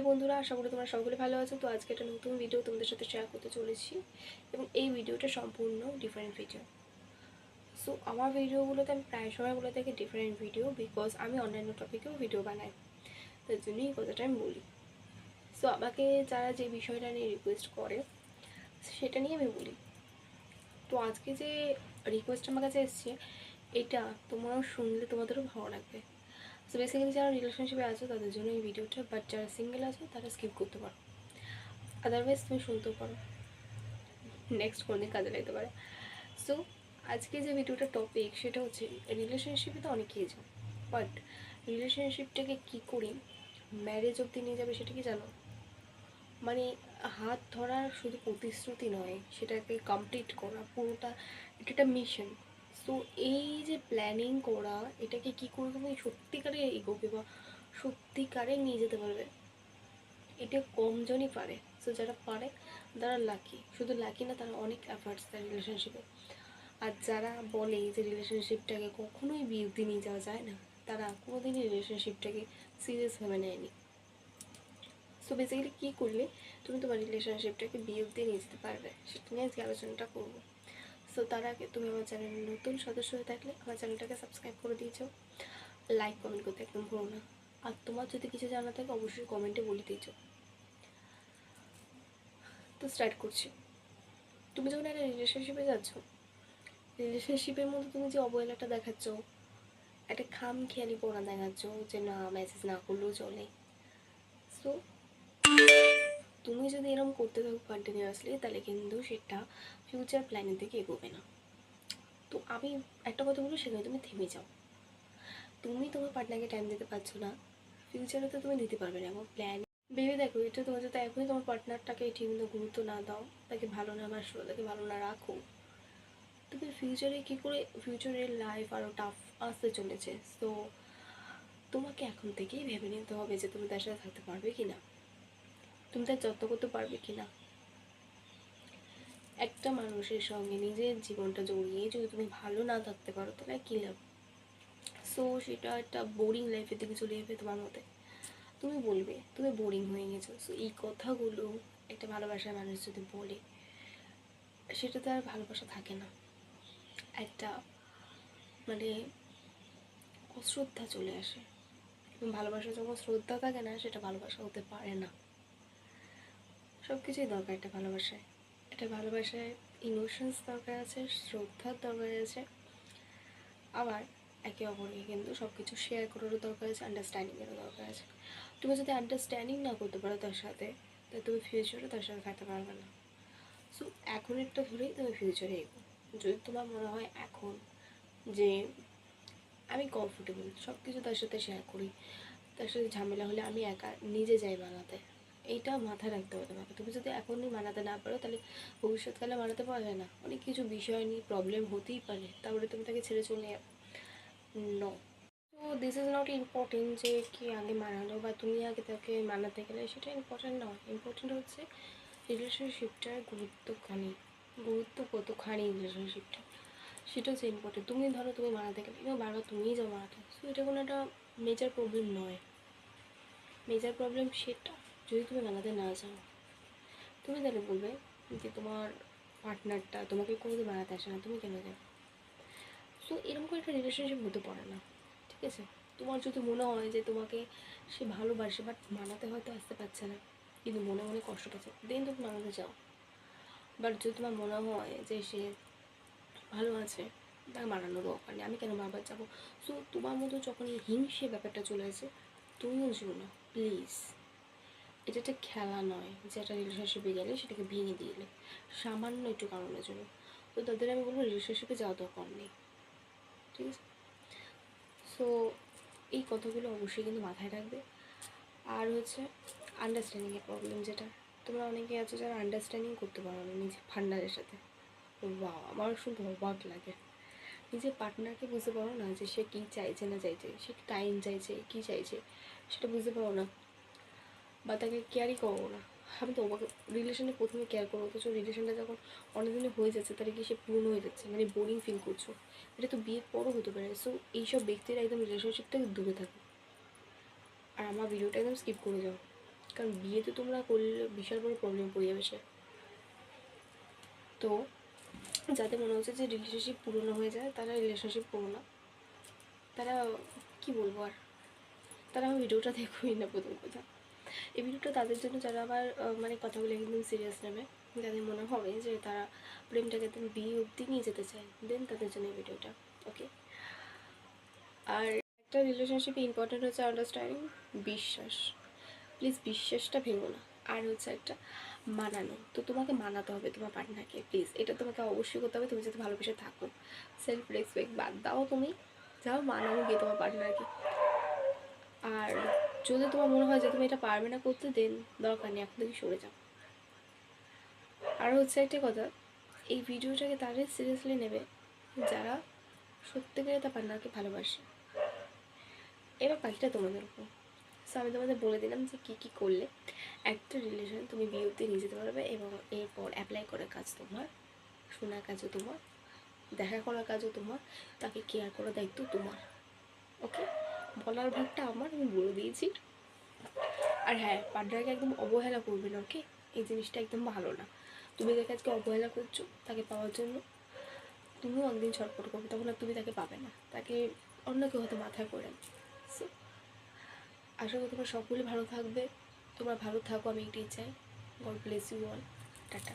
Hello বন্ধুরা, আশা করি তোমরা সকলে ভালো আছো। তো আজকে একটা নতুন ভিডিও তোমাদের সাথে শেয়ার করতে চলেছি এবং এই ভিডিওটা সম্পূর্ণ ডিফারেন্ট ভিডিও সো আমার ভিডিওগুলোতে আমি প্রায় সময়গুলো থেকে ডিফারেন্ট ভিডিও বিকজ আমি অন্যান্য টপিকেও ভিডিও বানাই। তার জন্যই এই কথাটা আমি বলি। সো আমাকে যারা যে বিষয়টা নিয়ে রিকোয়েস্ট করে, সেটা নিয়ে আমি বলি। তো আজকে যে রিকোয়েস্ট আমার কাছে এসছে, এটা তোমরাও শুনলে তোমাদেরও ভালো লাগবে। সো বেসিক্যালি যারা রিলেশনশিপে আছো, তাদের জন্য এই ভিডিওটা বাট যারা সিঙ্গেল আছো, তারা স্কিপ করতে পারো। আদারওয়াইজ তুমি শুনতেও পারো। নেক্সট কোনো দিন কাজে লাগতে পারে। সো আজকে যে ভিডিওটা টপিক সেটা হচ্ছে রিলেশনশিপে তো অনেকেই যাও বাট রিলেশনশিপটাকে কী করে ম্যারেজ অবধি নিয়ে যাবে সেটা কি জানো? মানে হাত ধরার শুধু প্রতিশ্রুতি নয়, সেটাকে কমপ্লিট করা, পুরোটা, এটা একটা মিশন সো এই যে প্ল্যানিং করা, এটাকে কি করে তুমি সত্যিকারে এগোবে বা সত্যিকারে নিয়ে যেতে পারবে? এটা কমজনই পারে। সো যারা পারে, তারা লাকি শুধু লাকি না, তারা অনেক এফার্টস দেয় রিলেশনশিপে আর যারা বলে যে রিলেশনশিপটাকে কখনোই বিয়ে নিয়ে যাওয়া যায় না, তারা কোনোদিনই রিলেশনশিপটাকে সিরিয়াসভাবে নেয়নি। সো বেসিক্যালি কী করলে তুমি তোমার রিলেশনশিপটাকে অবধি নিয়ে যেতে পারবে, সেটা নিয়ে আজকে আলোচনাটা করব। সো তার আগে তুমি আমার চ্যানেলের নতুন সদস্য হয়ে থাকলে আমার চ্যানেলটাকে সাবস্ক্রাইব করে দিয়েছ লাইক কমেন্ট করতে একদম ভুলো না। আর তোমার যদি কিছু জানা থাকে, অবশ্যই কমেন্টে বলে দিয়েছ তো স্টার্ট করছি। তুমি যখন একটা রিলেশনশিপে যাচ্ছ রিলেশনশিপের মধ্যে তুমি যে অবহেলাটা দেখাচ্ছ, একটা খাম খেয়ালি পড়া দেখাচ্ছ যে না মেসেজ না করলেও চলে। সো তুমি যদি এরকম করতে থাকো কন্টিনিউয়াসলি তাহলে কিন্তু সেটা ফিউচার প্ল্যানের দিকে এগোবে না। তো আমি একটা কথা বলব, সেখানে তুমি থেমে যাও। তুমি তোমার পার্টনারকে টাইম দিতে পারছ না ফিউচারে তো তুমি দিতে পারবে না, এবং প্ল্যান ভেবে দেখো, এটা তোমার যদি এখনই তোমার পার্টনারটাকে ঠিকমতো গুরুত্ব না দাও, তাকে ভালো না বাসো, তাকে ভালো না রাখো, তুমি ফিউচারে কী করে ফিউচারের লাইফ আরও টাফ আসতে চলেছে। সো তোমাকে এখন থেকেই ভেবে নিতে হবে যে তুমি তার সাথে থাকতে পারবে কি না তুমি তার যত্ন করতে পারবে কি না একটা মানুষের সঙ্গে নিজের জীবনটা জড়িয়ে যদি তুমি ভালো না থাকতে পারো, তাহলে কী লাভ? সো সেটা একটা বোরিং লাইফের দিকে চলে যাবে তোমার মতে। তুমি বলবে, তুমি বোরিং হয়ে গেছো। সো এই কথাগুলো একটা ভালোবাসার মানুষ যদি বলে সেটাতে আর ভালোবাসা থাকে না। একটা মানে অশ্রদ্ধা চলে আসে। ভালোবাসা যখন শ্রদ্ধা থাকে না, সেটা ভালোবাসা হতে পারে না। সব কিছুই দরকার একটা ভালোবাসায়। একটা ভালোবাসায় ইমোশনস দরকার আছে, শ্রদ্ধার দরকার আছে। আবার একে অপরকে কিন্তু সব কিছু শেয়ার করারও দরকার আছে আন্ডারস্ট্যান্ডিংয়েরও দরকার আছে। তুমি যদি আন্ডারস্ট্যান্ডিং না করতে পারো তার সাথে তাহলে তুমি ফিউচারে তার সাথে থাকতে পারবে না। সো এখন একটা ধরেই তুমি ফিউচারে এগো। যদি তোমার মনে হয় এখন যে আমি কমফোর্টেবল সব কিছু তার সাথে শেয়ার করি, তার সাথে ঝামেলা হলে আমি একা নিজে যাই বানাতে। এইটা মাথায় রাখতে হবে তোমাকে। তুমি যদি এখনই বানাতে না পারো, তাহলে ভবিষ্যৎকালে বানাতে পারা যায় না। অনেক কিছু বিষয় নিয়ে প্রবলেম হতেই পারে, তারপরে তুমি তাকে ছেড়ে চলে নো তো দিস ইজ নট ইম্পর্টেন্ট যে কি আগে মানালো বা তুমি আগে তাকে মানাতে গেলে, সেটা ইম্পর্টেন্ট নয়। ইম্পর্টেন্ট হচ্ছে রিলেশনশিপটার গুরুত্বখানি গুরুত্ব কতখানি রিলেশনশিপটা সেটা হচ্ছে ইম্পর্টেন্ট তুমি ধরো তুমি মানাতে গেলে এবং বারবার তুমিই যাও মানাতে সো এটা কোনো একটা মেজার প্রবলেম নয়। মেজার প্রবলেম সেটা। যদি তুমি বানাতে না চাও তুমি তাহলে বলবে যে তোমার পার্টনারটা তোমাকে কোনোদিন বানাতে আসে না, তুমি কেন যাবে? সো এরকম করে একটা রিলেশনশিপ হতে পারে না, ঠিক আছে? তোমার যদি মনে হয় যে তোমাকে সে ভালোবাসে বাট মানাতে হয়তো আসতে পারছে না, কিন্তু মনে মনে কষ্ট পাচ্ছে দেন তুমি মানাতে চাও বাট যদি তোমার মনে হয় যে সে ভালো আছে তাকে মানানোর দরকার নেই, আমি কেন বারবার যাব? সো তোমার মতো যখন হিংসে ব্যাপারটা চলে আসে, তুমিও যেও না প্লিজ এটা একটা খেলা নয় যে একটা রিলেশনশিপে গেলে সেটাকে ভেঙে দিলে। সামান্য একটু কারণের জন্য। তো তাদের আমি বলব রিলেশনশিপে যাওয়া দরকার নেই। ঠিক আছে? সো এই কথাগুলো অবশ্যই কিন্তু মাথায় রাখবে। আর হচ্ছে আন্ডারস্ট্যান্ডিংয়ের প্রবলেম যেটা। তোমরা অনেকে আছো যারা আন্ডারস্ট্যান্ডিং করতে পারো না নিজের পার্টনারের সাথে। বা আমার শুধু অবাক লাগে। নিজের পার্টনারকে বুঝতে পারো না যে সে কী চাইছে না চাইছে, সে টাইম চাইছে, কী চাইছে, সেটা বুঝতে পারো না। বা তাকে কেয়ারই করব না। আমি তো অবাক রিলেশনে প্রথমে কেয়ার করব, অথচ রিলেশনটা যখন অনেকদিনে হয়ে যাচ্ছে, তাহলে কি সে পূর্ণ হয়ে যাচ্ছে? মানে বোরিং ফিল করছ। এটা তো বিয়ের পরও হতে পারে। সো এইসব ব্যক্তিরা একদম রিলেশনশিপ থেকে দূরে থাকে। আর আমার ভিডিওটা একদম স্কিপ করে যাও। কারণ বিয়ে তো তোমরা করলে বিশাল বড় প্রবলেম পড়ে যাবে সে। তো যাদের মনে হচ্ছে যে রিলেশনশিপ পুরনো হয়ে যায়, তারা রিলেশনশিপ করো না। তারা, কি বলব আর? তারা আমার ভিডিওটা দেখোই না প্রথম কথা। এই ভিডিওটা তাদের জন্য যারা আবার মানে কথাগুলো একদম সিরিয়াস নেবে, যাদের মনে হবে যে তারা প্রেমটাকে একদম বিয়ে অবধি নিয়ে যেতে চায় দেন তাদের জন্য এই ভিডিওটা ওকে আর একটা রিলেশনশিপে ইম্পর্টেন্ট হচ্ছে আন্ডারস্ট্যান্ডিং বিশ্বাস। প্লিজ বিশ্বাসটা ভেঙো না। আর হচ্ছে একটা মানানো। তো তোমাকে মানাতে হবে তোমার পার্টনারকে প্লিজ এটা তোমাকে অবশ্যই করতে হবে। তুমি যাতে ভালোবেসে থাকো। সেলফ রেসপেক্ট বাদ দাও তুমি। যাও মানানো গিয়ে তোমার পার্টনারকে আর যদি তোমার মনে হয় যে তুমি এটা পারবে না করতে দেন দরকার নেই, এখন থেকে সরে যাও। আর হচ্ছে একটা কথা, এই ভিডিওটাকে তাদের সিরিয়াসলি নেবে যারা সত্যিকারে তার পার্টনারকে ভালোবাসে। এবার পাখিটা তোমাদের উপর। সো আমি তোমাদের বলে দিলাম যে কী কী করলে একটা রিলেশন তুমি বিয়ে অব্দি নিয়ে যেতে পারবে এবং এরপর অ্যাপ্লাই করার কাজ তোমার, শোনার কাজও তোমার, দেখা করার কাজও তোমার, তাকে কেয়ার করার দায়িত্ব তোমার। ওকে বলার ভাগটা আমার, আমি বলে দিয়েছি। আর হ্যাঁ পার্টনারকে একদম অবহেলা করবে না ওকে এই জিনিসটা একদম ভালো না। তুমি যাকে আজকে অবহেলা করছ, তাকে পাওয়ার জন্য তুমিও একদিন ছটফট করবে, তখন আর তুমি তাকে পাবে না। তাকে অন্য কেউ হয়তো মাথায় করে সো আশা করি তোমরা সকলে ভালো থাকবে। তোমরা ভালো থাকো, আমি এটাই চাই God bless you all tata.